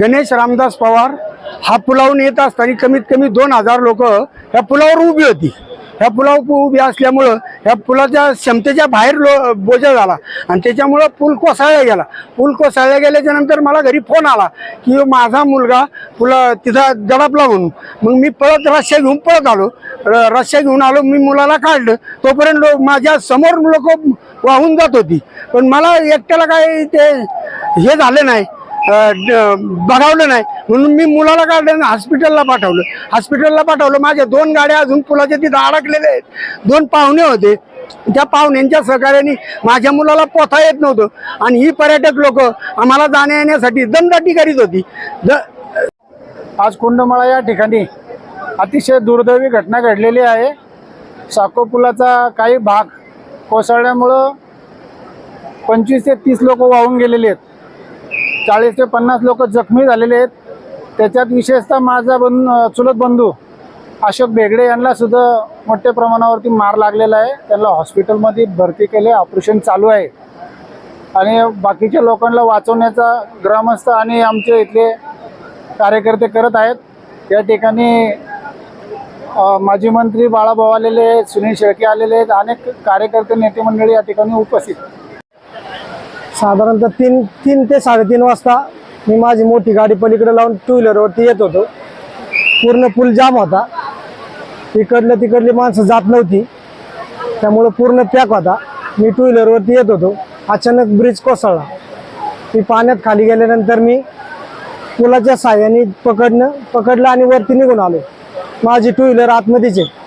गणेश रामदास पवार हा पुलावून येत असताना कमीत कमी दोन हजार लोक ह्या पुलावर उभी होती. ह्या पुलावर उभी असल्यामुळं ह्या पुलाच्या क्षमतेच्या बाहेर लो बोजा झाला आणि त्याच्यामुळं पूल कोसळला गेला. पूल कोसळला गेल्याच्यानंतर मला घरी फोन आला की माझा मुलगा पुला तिथं दडपला म्हणून. मग मी पळत रस्त्या घेऊन पळत आलो. र- रस्त्या घेऊन आलो मी मुलाला काढलं. तोपर्यंत लो- माझ्यासमोर लोक वाहून जात होती. पण मला एकट्याला काय ते हे झालं नाही. बघावलं नाही. म्हणून मी मुलाला काढलं हॉस्पिटलला पाठवलं. हॉस्पिटलला पाठवलं. माझ्या दोन गाड्या अजून पुलाच्या तिथं अडकलेल्या आहेत. दोन पाहुणे होते. त्या पाहुण्यांच्या सहकार्याने माझ्या मुलाला पोथा येत नव्हतं. आणि ही पर्यटक लोक आम्हाला जाण्या येण्यासाठी दमदाटी करीत होती. द आज कुंडमाळा या ठिकाणी अतिशय दुर्दैवी घटना घडलेली आहे. साको पुलाचा काही भाग कोसळल्यामुळं पंचवीस ते तीस लोक वाहून गेलेले आहेत. चाळीस ते पन्नास लोक जखमी झालेले आहेत. त्याच्यात विशेषतः माझा बन चुलत बंधू अशोक बेगडे यांना सुद्धा मोठ्या प्रमाणावरती मार लागलेला आहे. त्यांना हॉस्पिटलमध्ये भरती केले ऑपरेशन चालू आहे. आणि बाकीच्या लोकांना वाचवण्याचा ग्रामस्थ आणि आमचे इथले कार्यकर्ते करत आहेत. या ठिकाणी माजी मंत्री बाळाभाऊ आलेले आहेत सुनील शेळके आलेले आहेत. अनेक कार्यकर्ते नेते मंडळी या ठिकाणी उपस्थित. साधारणतः तीन तीन ते साडेतीन वाजता मी माझी मोठी गाडी पलीकडे लावून टू व्हीलरवरती येत होतो. पूर्ण पूल जाम होता. तिकडलं तिकडली माणसं जात नव्हती. त्यामुळं पूर्ण पॅक होता. मी टू व्हीलरवरती येत होतो. अचानक ब्रिज कोसळला. मी पाण्यात खाली गेल्यानंतर मी पुलाच्या साह्याने पकडणं पकडलं आणि वरती निघून आलो. माझी टू व्हीलर आतमध्येच आहे.